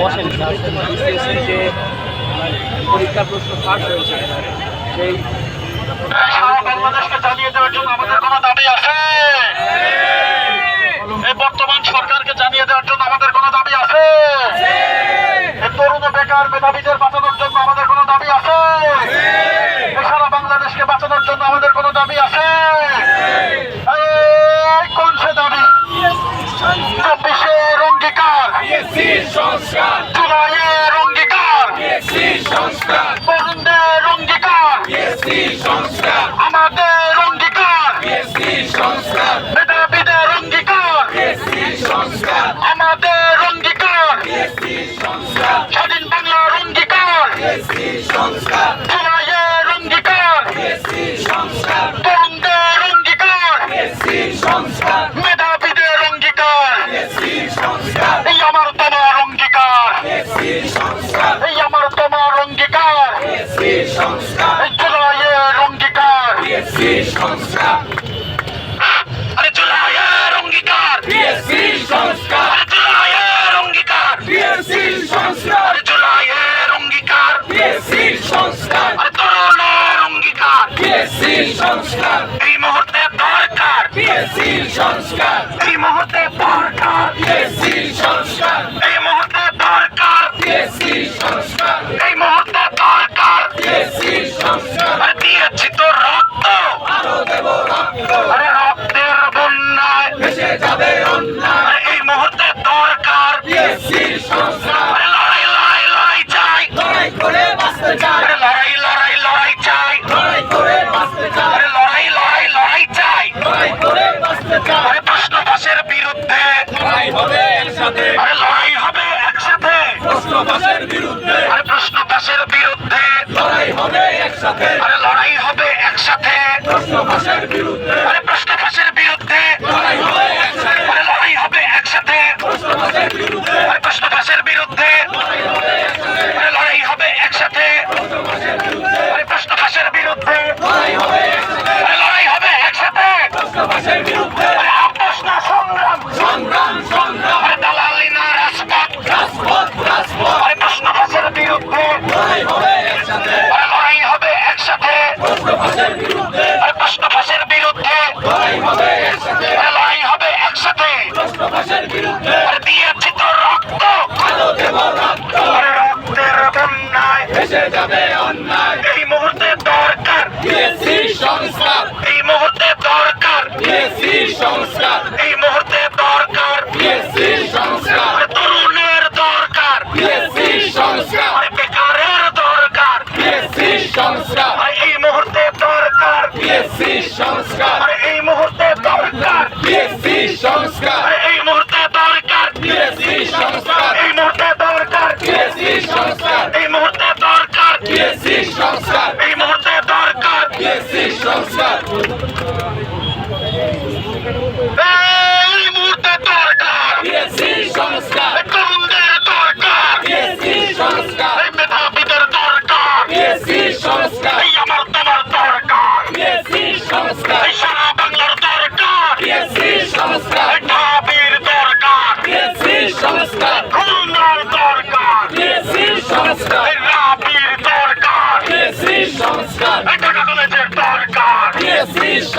বসেন যে প্রশ্ন ফাঁস হয়েছে সেই আমাদের দাবি আছে? বর্তমান সরকারকে জানিয়ে দেওয়ার জন্য আমাদের কোন দাবি আছে? তরুণ বেকার মেধাবীদের বাঁচানোর জন্য আমাদের কোনো দাবি আছে এই সারা বাংলাদেশকে বাঁচানোর জন্য আমাদের কোনো দাবি আছে এই কোন সে দাবি চব্বিশের অঙ্গীকার জুলাইয়ের অঙ্গীকার তরুণদের অঙ্গীকার আমাদের অঙ্গীকার আরে জুলাইয়ের অঙ্গীকার আরে জুলাইয়ের অঙ্গীকার আরে জুলাইয়ের অঙ্গীকার আরে তরুণের অঙ্গীকার এই মুহূর্তে দরকার এই মুহূর্তে দরকার এই মুহূর্তে দরকার এই মুহূর্তে দরকার আরে দিয়েছি তো রক্ত আরে রক্তের বন্যায় আরে এই মুহূর্তে দরকার আরে লড়াই লড়াই লড়াই চাই। আরে লড়াই লড়াই লড়াই চাই। লড়াই লড়াই লড়াই চাই। আরে প্রশ্ন ফাঁসের বিরুদ্ধে আরে লড়াই হবে একসাথে। আরে প্রশ্ন ফাঁসের বিরুদ্ধে। আরে লড়াই হবে একসাথে। আরে প্রশ্ন মিশে অন্যায়। এই মুহূর্তে দরকার। বিএসসি সংস্কার। এই মুহূর্তে দরকার। বিএসসি সংস্কার। এই মুহূর্তে দরকার। বিএসসি সংস্কার। তরুণের দরকার। বিএসসি সংস্কার। বেকারের দরকার। বিএসসি সংস্কার। এই মুহূর্তে দরকার। বিএসসি সংস্কার। এই মুহূর্তে দরকার। বিএসসি সংস্কার। সংস্কার।